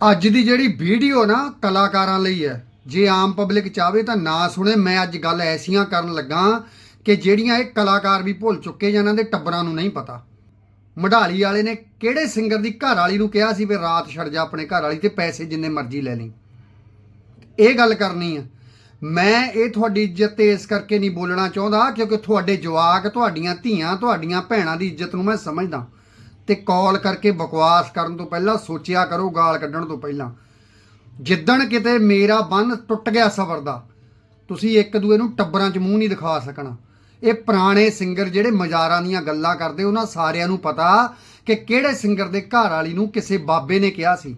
ਅੱਜ ਦੀ ਜਿਹੜੀ ਵੀਡੀਓ ਨਾ ਕਲਾਕਾਰਾਂ ਲਈ ਹੈ, ਜੇ ਆਮ ਪਬਲਿਕ ਚਾਹਵੇ ਤਾਂ ਨਾ ਸੁਣੇ, ਮੈਂ ਅੱਜ ਗੱਲ ਐਸੀਆਂ ਕਰਨ ਲੱਗਾ ਕਿ ਜਿਹੜੀਆਂ ਇਹ ਕਲਾਕਾਰ ਵੀ ਭੁੱਲ ਚੁੱਕੇ ਜਾਂ ਇਹਨਾਂ ਦੇ ਟੱਬਰਾਂ ਨੂੰ ਨਹੀਂ ਪਤਾ। ਮਢਾਲੀ ਵਾਲੇ ਨੇ ਕਿਹੜੇ ਸਿੰਗਰ ਦੀ ਘਰ ਵਾਲੀ ਨੂੰ ਕਿਹਾ ਸੀ ਵੀ ਰਾਤ ਛੱਡ ਜਾ ਆਪਣੇ ਘਰ ਵਾਲੀ ਤੇ ਪੈਸੇ ਜਿੰਨੇ ਮਰਜ਼ੀ ਲੈ ਲਈ। ਇਹ ਗੱਲ ਕਰਨੀ ਆ। ਮੈਂ ਇਹ ਤੁਹਾਡੀ ਇੱਜ਼ਤ ਤੇ ਇਸ ਕਰਕੇ ਨਹੀਂ ਬੋਲਣਾ ਚਾਹੁੰਦਾ ਕਿਉਂਕਿ ਤੁਹਾਡੇ ਜਵਾਕ, ਤੁਹਾਡੀਆਂ ਧੀਆਂ, ਤੁਹਾਡੀਆਂ ਭੈਣਾਂ ਦੀ ਇੱਜ਼ਤ ਨੂੰ ਮੈਂ ਸਮਝਦਾ। ਤੇ ਕਾਲ ਕਰਕੇ ਬਕਵਾਸ ਕਰਨ ਤੋਂ ਪਹਿਲਾਂ ਸੋਚਿਆ ਕਰੋ, ਗਾਲ ਕੱਢਣ ਤੋਂ ਪਹਿਲਾਂ। ਜਿੱਦਣ ਕਿਤੇ ਮੇਰਾ ਬੰਨ ਟੁੱਟ ਗਿਆ ਸਬਰ ਦਾ, ਤੁਸੀਂ ਇੱਕ ਦੂਏ ਨੂੰ ਟੱਬਰਾਂ 'ਚ ਮੂੰਹ ਨਹੀਂ ਦਿਖਾ ਸਕਣਾ। ਇਹ ਪੁਰਾਣੇ ਸਿੰਗਰ ਜਿਹੜੇ ਮਜ਼ਾਰਾਂ ਦੀਆਂ ਗੱਲਾਂ ਕਰਦੇ, ਉਹਨਾਂ ਸਾਰਿਆਂ ਨੂੰ ਪਤਾ ਕਿ ਕਿਹੜੇ ਸਿੰਗਰ ਦੇ ਘਰ ਵਾਲੀ ਨੂੰ ਕਿਸੇ ਬਾਬੇ ਨੇ ਕਿਹਾ ਸੀ।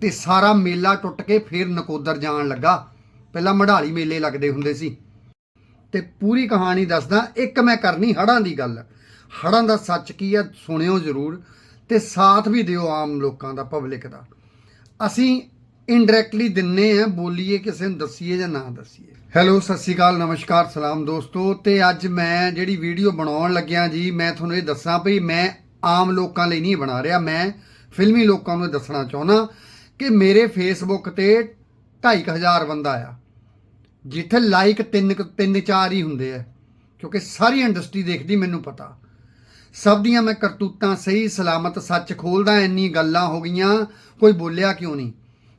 ਤੇ ਸਾਰਾ ਮੇਲਾ ਟੁੱਟ ਕੇ ਫੇਰ ਨਕੋਦਰ ਜਾਣ ਲੱਗਾ। ਪਹਿਲਾਂ ਮਢਾਲੀ ਮੇਲੇ ਲੱਗਦੇ ਹੁੰਦੇ ਸੀ। ਤੇ ਪੂਰੀ ਕਹਾਣੀ ਦੱਸਦਾ, ਇੱਕ ਮੈਂ ਕਰਨੀ ਹੜਾਂ ਦੀ ਗੱਲ। ਹੜਾਂ ਦਾ ਸੱਚ ਕੀ ਹੈ ਸੁਣਿਓ ਜ਼ਰੂਰ ਤੇ ਸਾਥ ਵੀ ਦਿਓ ਆਮ ਲੋਕਾਂ ਦਾ ਪਬਲਿਕ ਦਾ। ਅਸੀਂ ਇਨਡਾਇਰੈਕਟਲੀ ਦਿੰਨੇ ਆ, ਬੋਲੀਏ, ਕਿਸੇ ਨੂੰ ਦੱਸੀਏ ਜਾਂ ਨਾ ਦੱਸੀਏ। ਹੈਲੋ ਸਤਿ ਸ਼੍ਰੀ ਅਕਾਲ, ਨਮਸਕਾਰ, ਸਲਾਮ ਦੋਸਤੋ। ਤੇ ਅੱਜ ਮੈਂ ਜਿਹੜੀ ਵੀਡੀਓ ਬਣਾਉਣ ਲੱਗਿਆ ਜੀ, ਮੈਂ ਤੁਹਾਨੂੰ ਇਹ ਦੱਸਾਂ ਭਈ ਮੈਂ ਆਮ ਲੋਕਾਂ ਲਈ ਨਹੀਂ ਬਣਾ ਰਿਹਾ। ਮੈਂ ਫਿਲਮੀ ਲੋਕਾਂ ਨੂੰ ਇਹ ਦੱਸਣਾ ਚਾਹੁੰਦਾ ਕਿ ਮੇਰੇ ਫੇਸਬੁੱਕ ਤੇ 2500 ਬੰਦਾ ਆ, ਜਿੱਥੇ ਲਾਈਕ ਤਿੰਨ ਕੁ- ਤਿੰਨ ਚਾਰ ਹੀ ਹੁੰਦੇ ਆ। ਕਿਉਂਕਿ ਸਾਰੀ ਇੰਡਸਟਰੀ ਦੇਖਦੀ, ਮੈਨੂੰ ਪਤਾ। ਸਭ ਦੀਆਂ ਮੈਂ ਕਰਤੂਤਾਂ ਸਹੀ, ਸਲਾਮਤ, ਸੱਚ ਖੋਲਦਾ, ਇੰਨੀ ਗੱਲਾਂ ਹੋ ਗਈਆਂ, ਕੋਈ ਬੋਲਿਆ ਕਿਉਂ ਨਹੀਂ?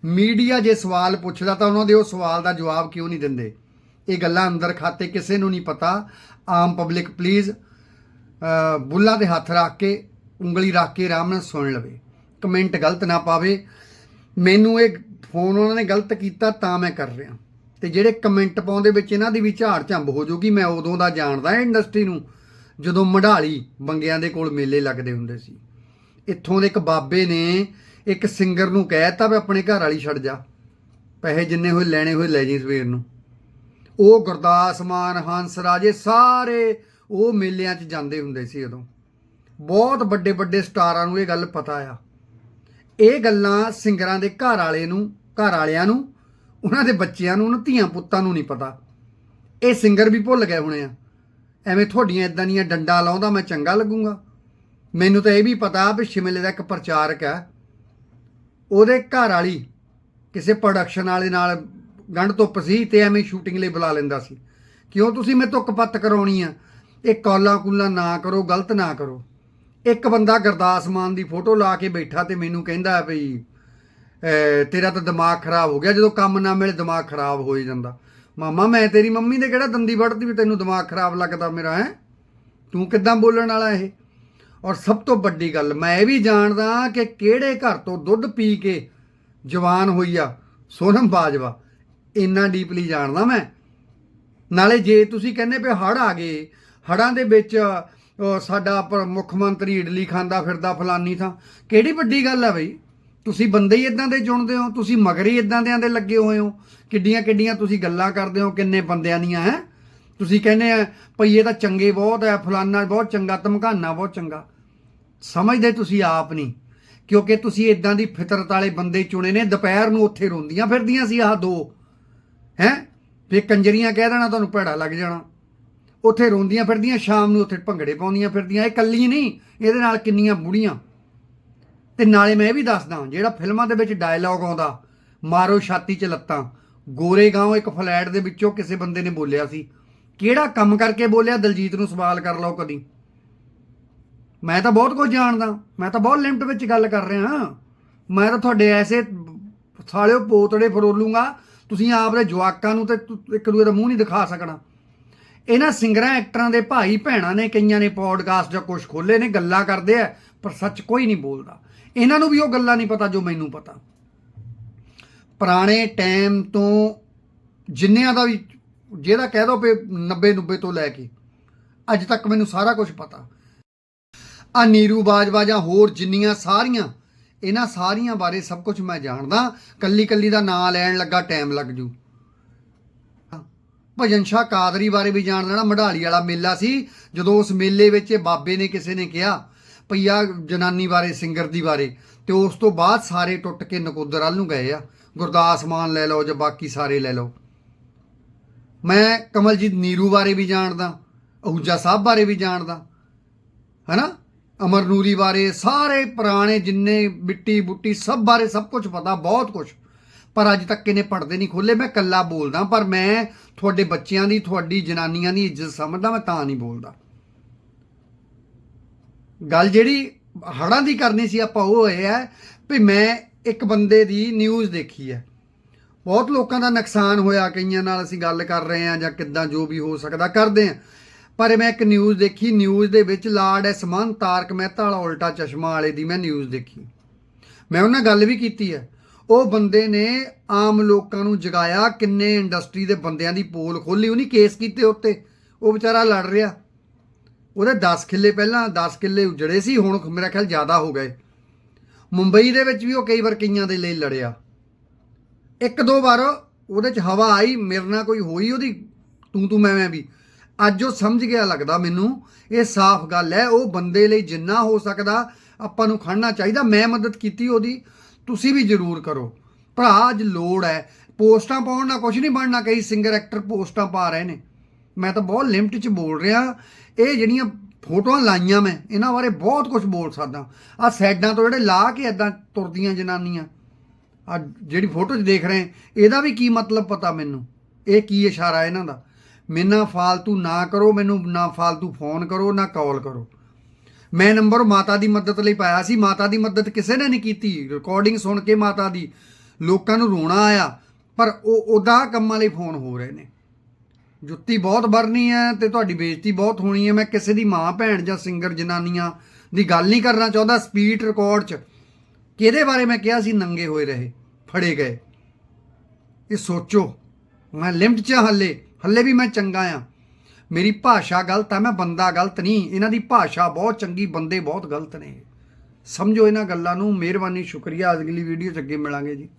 ਮੀਡੀਆ ਜੇ ਸਵਾਲ ਪੁੱਛਦਾ ਤਾਂ ਉਹਨਾਂ ਦੇ ਉਹ ਸਵਾਲ ਦਾ ਜਵਾਬ ਕਿਉਂ ਨਹੀਂ ਦਿੰਦੇ? ਇਹ ਗੱਲਾਂ ਅੰਦਰ ਖਾਤੇ ਕਿਸੇ ਨੂੰ ਨਹੀਂ ਪਤਾ। ਆਮ ਪਬਲਿਕ ਪਲੀਜ਼ ਬੁੱਲਾਂ ਦੇ ਹੱਥ ਰੱਖ ਕੇ, ਉਂਗਲੀ ਰੱਖ ਕੇ ਆਰਾਮ ਨਾਲ ਸੁਣ ਲਵੇ। ਕਮੈਂਟ ਗਲਤ ਨਾ ਪਾਵੇ। ਮੈਨੂੰ ਇਹ ਫੋਨ ਉਹਨਾਂ ਨੇ ਗਲਤ ਕੀਤਾ ਤਾਂ ਮੈਂ ਕਰ ਰਿਹਾ। ਤੇ ਜਿਹੜੇ ਕਮੈਂਟ ਪਾਉਂਦੇ ਵਿੱਚ ਇਹਨਾਂ ਦੀ ਵੀ ਝਾੜ ਝੰਬ ਹੋ ਜਾਊਗੀ ਮੈਂ ਉਦੋਂ ਦਾ ਜਾਣਦਾ ਇੰਡਸਟਰੀ ਨੂੰ। ਜਦੋਂ ਮਢਾਲੀ ਬੰਗਿਆਂ ਦੇ ਕੋਲ ਮੇਲੇ ਲੱਗਦੇ ਹੁੰਦੇ ਸੀ। ਇੱਥੋਂ ਦੇ ਇੱਕ ਬਾਬੇ ਨੇ ਇੱਕ ਸਿੰਗਰ ਨੂੰ ਕਹਿਤਾ ਵੀ ਆਪਣੇ ਘਰ ਵਾਲੀ ਛੱਡ ਜਾ। ਪੈਸੇ ਜਿੰਨੇ ਹੋਏ ਲੈਣੇ ਹੋਏ ਲੈ ਜੀ ਸਵੇਰ ਨੂੰ। ਉਹ ਗੁਰਦਾਸ ਮਾਨ, ਹੰਸ ਰਾਜੇ ਸਾਰੇ ਉਹ ਮੇਲਿਆਂ 'ਚ ਜਾਂਦੇ ਹੁੰਦੇ ਸੀ ਉਦੋਂ। ਬਹੁਤ ਵੱਡੇ ਵੱਡੇ ਸਟਾਰਾਂ ਨੂੰ ਇਹ ਗੱਲ ਪਤਾ ਆ। ਇਹ ਗੱਲਾਂ ਸਿੰਗਰਾਂ ਦੇ ਘਰ ਵਾਲੇ ਨੂੰ, ਘਰ ਵਾਲਿਆਂ ਨੂੰ, ਉਹਨਾਂ ਦੇ ਬੱਚਿਆਂ ਨੂੰ, ਉਹਨਾਂ ਧੀਆਂ ਪੁੱਤਾਂ ਨੂੰ ਨਹੀਂ ਪਤਾ। ਇਹ ਸਿੰਗਰ ਵੀ ਭੁੱਲ ਗਏ ਹੋਣੇ ਆ। ਐਵੇਂ ਤੁਹਾਡੀਆਂ ਇਦਾਂ ਦੀਆਂ ਡੰਡਾ ਲਾਉਂਦਾ ਮੈਂ ਚੰਗਾ ਲੱਗੂੰਗਾ। ਮੈਨੂੰ ਤਾਂ ਇਹ ਵੀ ਪਤਾ ਵੀ ਸ਼ਿਮਲੇ ਦਾ ਇੱਕ ਪ੍ਰਚਾਰਕ ਹੈ। ਉਹਦੇ ਘਰ ਵਾਲੀ ਕਿਸੇ ਪ੍ਰੋਡਕਸ਼ਨ ਵਾਲੇ ਨਾਲ ਗੰਢ ਧੁੱਪ ਸੀ ਤੇ ਐਵੇਂ ਸ਼ੂਟਿੰਗ ਲਈ ਬੁਲਾ ਲੈਂਦਾ ਸੀ। ਕਿਉਂ ਤੁਸੀਂ ਮੇਰੇ ਤੋਂ ਕਪੱਤ ਕਰਾਉਣੀ ਆ? ਇਹ ਕੌਲਾ ਕੁੱਲਾਂ ਨਾ ਕਰੋ, ਗਲਤ ਨਾ ਕਰੋ। ਇੱਕ ਬੰਦਾ ਗੁਰਦਾਸ ਮਾਨ ਦੀ ਫੋਟੋ ਲਾ ਕੇ ਬੈਠਾ ਤੇ ਮੈਨੂੰ ਕਹਿੰਦਾ ਵੀ ਤੇਰਾ ਤਾਂ ਦਿਮਾਗ ਖਰਾਬ ਹੋ ਗਿਆ। ਜਦੋਂ ਕੰਮ ਨਾ ਮਿਲੇ ਦਿਮਾਗ ਖਰਾਬ ਹੋ ਜਾਂਦਾ। ਮਾਮਾ, ਮੈਂ ਤੇਰੀ ਮੰਮੀ ਦੇ ਕਿਹੜਾ ਦੰਦੀ ਵੜਦੀ ਵੀ ਤੈਨੂੰ ਦਿਮਾਗ ਖਰਾਬ ਲੱਗਦਾ ਮੇਰਾ, ਹੈ? ਤੂੰ ਕਿੱਦਾਂ ਬੋਲਣ ਵਾਲਾ ਇਹ? ਔਰ ਸਭ ਤੋਂ ਵੱਡੀ ਗੱਲ, ਮੈਂ ਇਹ ਵੀ ਜਾਣਦਾ ਕਿ ਕਿਹੜੇ ਘਰ ਤੋਂ ਦੁੱਧ ਪੀ ਕੇ ਜਵਾਨ ਹੋਈ ਆ, ਸੋਨਮ ਬਾਜਵਾ। ਇੰਨਾ ਡੀਪਲੀ ਜਾਣਦਾ ਮੈਂ। ਨਾਲੇ ਜੇ ਤੁਸੀਂ ਕਹਿੰਦੇ ਪਏ ਹੜ ਆ ਗਏ ਹੜਾਂ ਦੇ ਵਿੱਚ ਸਾਡਾ ਮੁੱਖ ਮੰਤਰੀ ਇਡਲੀ ਖਾਂਦਾ ਫਿਰਦਾ ਫਲਾਨੀ ਥਾਂ, ਕਿਹੜੀ ਵੱਡੀ ਗੱਲ ਆ ਬਈ? ਤੁਸੀਂ ਬੰਦੇ ਹੀ ਇਦਾਂ ਦੇ ਚੁਣਦੇ ਹੋ, ਤੁਸੀਂ ਮਗਰ ਹੀ ਇਦਾਂ ਦਿਆਂ ਦੇ ਲੱਗੇ ਹੋਏ ਹੋ। ਕਿੱਡੀਆਂ ਕਿੱਡੀਆਂ ਤੁਸੀਂ ਗੱਲਾਂ ਕਰਦੇ ਹੋ, ਕਿੰਨੇ ਬੰਦਿਆਂ ਦੀਆਂ, ਹੈ? ਤੁਸੀਂ ਕਹਿੰਦੇ ਆ, ਭਈ ਇਹ ਤਾਂ ਚੰਗੇ ਬਹੁਤ ਹੈ ਫਲਾਨਾ ਬਹੁਤ ਚੰਗਾ, ਧਮਕਾਨਾ ਬਹੁਤ ਚੰਗਾ। ਸਮਝਦੇ ਤੁਸੀਂ ਆਪ ਨਹੀਂ, ਕਿਉਂਕਿ ਤੁਸੀਂ ਇਦਾਂ ਦੀ ਫਿਤਰਤ ਵਾਲੇ ਬੰਦੇ ਚੁਣੇ ਨੇ, ਦੁਪਹਿਰ ਨੂੰ ਉੱਥੇ ਰੋਂਦੀਆਂ ਫਿਰਦੀਆਂ ਸੀ ਆਹ ਦੋ। ਹੈ? ਫੇ ਕੰਜਰੀਆਂ ਕਹਿ ਦੇਣਾ, ਤੁਹਾਨੂੰ ਭੈੜਾ ਲੱਗ ਜਾਣਾ। ਉੱਥੇ ਰੋਂਦੀਆਂ ਫਿਰਦੀਆਂ, ਸ਼ਾਮ ਨੂੰ ਉੱਥੇ ਭੰਗੜੇ ਪਾਉਂਦੀਆਂ ਫਿਰਦੀਆਂ, ਇਹ ਕੱਲੀ ਨਹੀਂ, ਇਹਦੇ ਨਾਲ ਕਿੰਨੀਆਂ ਬੁੜੀਆਂ। ਤੇ ਨਾਲੇ ਮੈਂ ਇਹ ਵੀ ਦੱਸਦਾ ਜਿਹੜਾ ਫਿਲਮਾਂ ਦੇ ਵਿੱਚ ਡਾਇਲੌਗ ਆਉਂਦਾ, ਮਾਰੋ ਛਾਤੀ 'ਚ ਲੱਤਾਂ ਗੋਰੇਗਾਂਵ ਇੱਕ ਫਲੈਟ ਦੇ ਵਿੱਚੋਂ ਕਿਸੇ ਬੰਦੇ ਨੇ ਬੋਲਿਆ ਸੀ। ਕਿਹੜਾ ਕੰਮ ਕਰਕੇ ਬੋਲਿਆ? ਦਲਜੀਤ ਨੂੰ ਸਵਾਲ ਕਰ ਲਓ ਕਦੀ। ਮੈਂ ਤਾਂ ਬਹੁਤ ਕੁਝ ਜਾਣਦਾ, ਮੈਂ ਤਾਂ ਬਹੁਤ ਲਿਮਟ ਵਿੱਚ ਗੱਲ ਕਰ ਰਿਹਾ ਮੈਂ ਤਾਂ ਤੁਹਾਡੇ ਐਸੇ ਸਾਲਿਓ ਪੋਤੜੇ ਫਰੋਲੂੰਗਾ, ਤੁਸੀਂ ਆਪ ਦੇ ਜਵਾਕਾਂ ਨੂੰ ਤੇ ਤੁ- ਇੱਕ ਦੂਏ ਦਾ ਮੂੰਹ ਨਹੀਂ ਦਿਖਾ ਸਕਣਾ। ਇਹਨਾਂ ਸਿੰਗਰਾਂ, ਐਕਟਰਾਂ ਦੇ ਭਾਈ ਭੈਣਾਂ ਨੇ, ਕਈਆਂ ਨੇ ਪੋਡਕਾਸਟ ਜਾਂ ਕੁਝ ਖੋਲੇ ਨੇ, ਗੱਲਾਂ ਕਰਦੇ ਆ, ਪਰ ਸੱਚ ਕੋਈ ਨਹੀਂ ਬੋਲਦਾ। ਇਹਨਾਂ ਨੂੰ ਵੀ ਉਹ ਗੱਲਾਂ ਨਹੀਂ ਪਤਾ ਜੋ ਮੈਨੂੰ ਪਤਾ। ਪੁਰਾਣੇ ਟਾਈਮ ਤੋਂ ਜਿੰਨਿਆਂ ਦਾ ਵੀ ਜਿਹਦਾ ਕਹਿ ਦੋ ਪੇ 90 90 ਤੋਂ ਲੈ ਕੇ, ਅੱਜ ਤੱਕ ਮੈਨੂੰ ਸਾਰਾ ਕੁਝ ਪਤਾ। ਆ ਨੀਰੂ ਬਾਜਵਾ ਜਾਂ ਹੋਰ ਜਿੰਨੀਆਂ ਸਾਰੀਆਂ, ਇਹਨਾਂ ਸਾਰੀਆਂ ਬਾਰੇ ਸਭ ਕੁਝ ਮੈਂ ਜਾਣਦਾ। ਕੱਲੀ ਕੱਲੀ ਦਾ ਨਾਂ ਲੈਣ ਲੱਗਾ, ਟਾਈਮ ਲੱਗ ਜੂ। ਭਜਨ ਸ਼ਾਹ ਕਾਦਰੀ ਬਾਰੇ ਵੀ ਜਾਣ ਨਾ ਮਢਾਲੀ ਵਾਲਾ ਮੇਲਾ ਸੀ, ਜਦੋਂ ਉਸ ਮੇਲੇ ਵਿੱਚ ਇਹ ਬਾਬੇ ਨੇ ਕਿਸੇ ਨੇ ਕਿਹਾ ਪਈਆ ਜਨਾਨੀ ਬਾਰੇ, ਸਿੰਗਰ ਦੀ ਬਾਰੇ। ਤੇ ਉਸ ਤੋਂ ਬਾਅਦ ਸਾਰੇ ਟੁੱਟ ਕੇ ਨਕੋਦਰ ਵੱਲ ਨੂੰ ਗਏ ਆ। ਗੁਰਦਾਸ ਮਾਨ ਲੈ ਲਓ ਜਾਂ ਬਾਕੀ ਸਾਰੇ ਲੈ ਲਓ। ਮੈਂ ਕਮਲਜੀਤ ਨੀਰੂ ਬਾਰੇ ਵੀ ਜਾਣਦਾ, ਅਹੂਜਾ ਸਾਹਿਬ ਬਾਰੇ ਵੀ ਜਾਣਦਾ, ਹਨਾ? ਅਮਰ ਨੂਰੀ ਬਾਰੇ, ਸਾਰੇ ਪੁਰਾਣੇ ਜਿੰਨੇ ਮਿੱਟੀ ਬੁੱਟੀ ਸਭ ਬਾਰੇ ਸਭ ਕੁਝ ਪਤਾ, ਬਹੁਤ ਕੁਝ ਪਰ ਅੱਜ ਤੱਕ ਇਹਨੇ ਪੜਦੇ ਨਹੀਂ ਖੋਲੇ ਮੈਂ ਕੱਲਾ ਬੋਲਦਾ, ਪਰ ਮੈਂ ਤੁਹਾਡੇ ਬੱਚਿਆਂ ਦੀ, ਤੁਹਾਡੀ ਜਨਾਨੀਆਂ ਦੀ ਇੱਜ਼ਤ ਸਮਝਦਾ, ਮੈਂ ਤਾਂ ਨਹੀਂ ਬੋਲਦਾ। ਗੱਲ ਜਿਹੜੀ ਹੜਾਂ ਦੀ ਕਰਨੀ ਸੀ, ਆਪਾਂ ਉਹ ਇਹ ਹੈ ਵੀ ਮੈਂ ਇੱਕ ਬੰਦੇ ਦੀ ਨਿਊਜ਼ ਦੇਖੀ ਹੈ। ਬਹੁਤ ਲੋਕਾਂ ਦਾ ਨੁਕਸਾਨ ਹੋਇਆ, ਕਈਆਂ ਨਾਲ ਅਸੀਂ ਗੱਲ ਕਰ ਰਹੇ ਹਾਂ ਜਾਂ ਕਿੱਦਾਂ ਜੋ ਵੀ ਹੋ ਸਕਦਾ ਕਰਦੇ ਹਾਂ। ਪਰ ਮੈਂ ਇੱਕ ਨਿਊਜ਼ ਦੇਖੀ ਨਿਊਜ਼ ਦੇ ਵਿੱਚ ਲਾਰਡ ਐਸਮਾਨ ਤਾਰਕ ਮਹਿਤਾ ਵਾਲਾ ਉਲਟਾ ਚਸ਼ਮਾ ਵਾਲੇ ਦੀ ਮੈਂ ਨਿਊਜ਼ ਦੇਖੀ। ਮੈਂ ਉਹਨਾਂ ਗੱਲ ਵੀ ਕੀਤੀ ਹੈ। ਉਹ ਬੰਦੇ ਨੇ ਆਮ ਲੋਕਾਂ ਨੂੰ ਜਗਾਇਆ, ਕਿੰਨੇ ਇੰਡਸਟਰੀ ਦੇ ਬੰਦਿਆਂ ਦੀ ਪੋਲ ਖੋਲੀ ਉਹਨੇ ਕੇਸ ਕੀਤੇ ਉੱਤੇ। ਉਹ ਵਿਚਾਰਾ ਲੜ ਰਿਹਾ। ਉਹਦੇ 10 ਕਿੱਲੇ ਪਹਿਲਾਂ 10 ਕਿੱਲੇ ਉਜੜੇ ਸੀ, ਹੁਣ ਮੇਰਾ ਖਿਆਲ ਜ਼ਿਆਦਾ ਹੋ ਗਏ। ਮੁੰਬਈ ਦੇ ਵਿੱਚ ਵੀ ਉਹ ਕਈ ਵਾਰ ਕਈਆਂ ਦੇ ਲਈ ਲੜਿਆ। ਇੱਕ ਦੋ ਵਾਰ ਉਹਦੇ ਚ ਹਵਾ ਆਈ, ਮੇਰੇ ਨਾਲ ਕੋਈ ਹੋਈ ਉਹਦੀ, ਤੂੰ ਤੂੰ ਮੈਂ ਮੈਂ ਵੀ। ਅੱਜ ਉਹ ਸਮਝ ਗਿਆ ਲੱਗਦਾ ਮੈਨੂੰ, ਇਹ ਸਾਫ਼ ਗੱਲ ਹੈ, ਉਹ ਬੰਦੇ ਲਈ ਜਿੰਨਾ ਹੋ ਸਕਦਾ ਆਪਾਂ ਨੂੰ ਖੜਨਾ ਚਾਹੀਦਾ। ਮੈਂ ਮਦਦ ਕੀਤੀ ਉਹਦੀ, ਤੁਸੀਂ ਵੀ ਜ਼ਰੂਰ ਕਰੋ। ਭਰਾ, ਅੱਜ ਲੋੜ ਹੈ। ਪੋਸਟਾਂ ਪਾਉਣ ਨਾਲ ਕੁਝ ਨਹੀਂ ਬਣਨਾ, ਕਈ ਸਿੰਗਰ ਐਕਟਰ ਪੋਸਟਾਂ ਪਾ ਰਹੇ ਨੇ। ਮੈਂ ਤਾਂ ਬਹੁਤ ਲਿਮਟ 'ਚ ਬੋਲ ਰਿਹਾ ਇਹ ਜਿਹੜੀਆਂ ਫੋਟੋਆਂ ਲਾਈਆਂ ਮੈਂ, ਇਹਨਾਂ ਬਾਰੇ ਬਹੁਤ ਕੁਝ ਬੋਲ ਸਕਦਾ। ਆ ਸਾਈਡਾਂ ਤੋਂ ਜਿਹੜੇ ਲਾ ਕੇ ਐਦਾਂ ਤੁਰਦੀਆਂ ਜਨਾਨੀਆਂ ਆ ਜਿਹੜੀ ਫੋਟੋ 'ਚ ਦੇਖ ਰਹੇ ਇਹਦਾ ਵੀ ਕੀ ਮਤਲਬ ਪਤਾ ਮੈਨੂੰ? ਇਹ ਕੀ ਇਸ਼ਾਰਾ ਇਹਨਾਂ ਦਾ? ਮੈਨਾਂ ਫਾਲਤੂ ਨਾ ਕਰੋ, ਮੈਨੂੰ ਨਾ ਫਾਲਤੂ ਫੋਨ ਕਰੋ, ਨਾ ਕਾਲ ਕਰੋ। ਮੈਂ ਨੰਬਰ ਮਾਤਾ ਦੀ ਮਦਦ ਲਈ ਪਾਇਆ ਸੀ, ਮਾਤਾ ਦੀ ਮਦਦ ਕਿਸੇ ਨੇ ਨਹੀਂ ਕੀਤੀ। ਰਿਕਾਰਡਿੰਗ ਸੁਣ ਕੇ ਮਾਤਾ ਦੀ ਲੋਕਾਂ ਨੂੰ ਰੋਣਾ ਆਇਆ, ਪਰ ਉਹ, ਉਹਦਾ ਕੰਮਾਂ ਲਈ ਫੋਨ ਹੋ ਰਹੇ ਨੇ। ਜੁੱਤੀ ਬਹੁਤ ਵਰਨੀ ਹੈ ਤੇ ਤੁਹਾਡੀ ਬੇਇੱਜ਼ਤੀ ਬਹੁਤ ਹੋਣੀ ਹੈ। ਮੈਂ ਕਿਸੇ ਦੀ ਮਾਂ, ਭੈਣ ਜਾਂ ਸਿੰਗਰ ਜਨਾਨੀਆਂ ਦੀ ਗੱਲ ਨਹੀਂ ਕਰਨਾ ਚਾਹੁੰਦਾ ਸਪੀਡ ਰਿਕਾਰਡ 'ਚ। ਕਿਹਦੇ ਬਾਰੇ ਮੈਂ ਕਿਹਾ ਸੀ? ਨੰਗੇ ਹੋਏ ਰਹੇ, ਫੜੇ ਗਏ। ਇਹ ਸੋਚੋ, ਮੈਂ ਲਿਮਟ 'ਚ ਹਾਂ ਹੱਲੇ। ਹੱਲੇ ਵੀ ਮੈਂ ਚੰਗਾ ਆ ਮੇਰੀ ਭਾਸ਼ਾ ਗਲਤ ਆ, ਮੈਂ ਬੰਦਾ ਗਲਤ ਨਹੀਂ। ਇਹਨਾਂ ਦੀ ਭਾਸ਼ਾ ਬਹੁਤ ਚੰਗੀ, ਬੰਦੇ ਬਹੁਤ ਗਲਤ ਨੇ। ਸਮਝੋ ਇਹਨਾਂ ਗੱਲਾਂ ਨੂੰ। ਮਿਹਰਬਾਨੀ, ਸ਼ੁਕਰੀਆ। ਅਗਲੀ ਵੀਡੀਓ 'ਚ ਅੱਗੇ ਮਿਲਾਂਗੇ ਜੀ।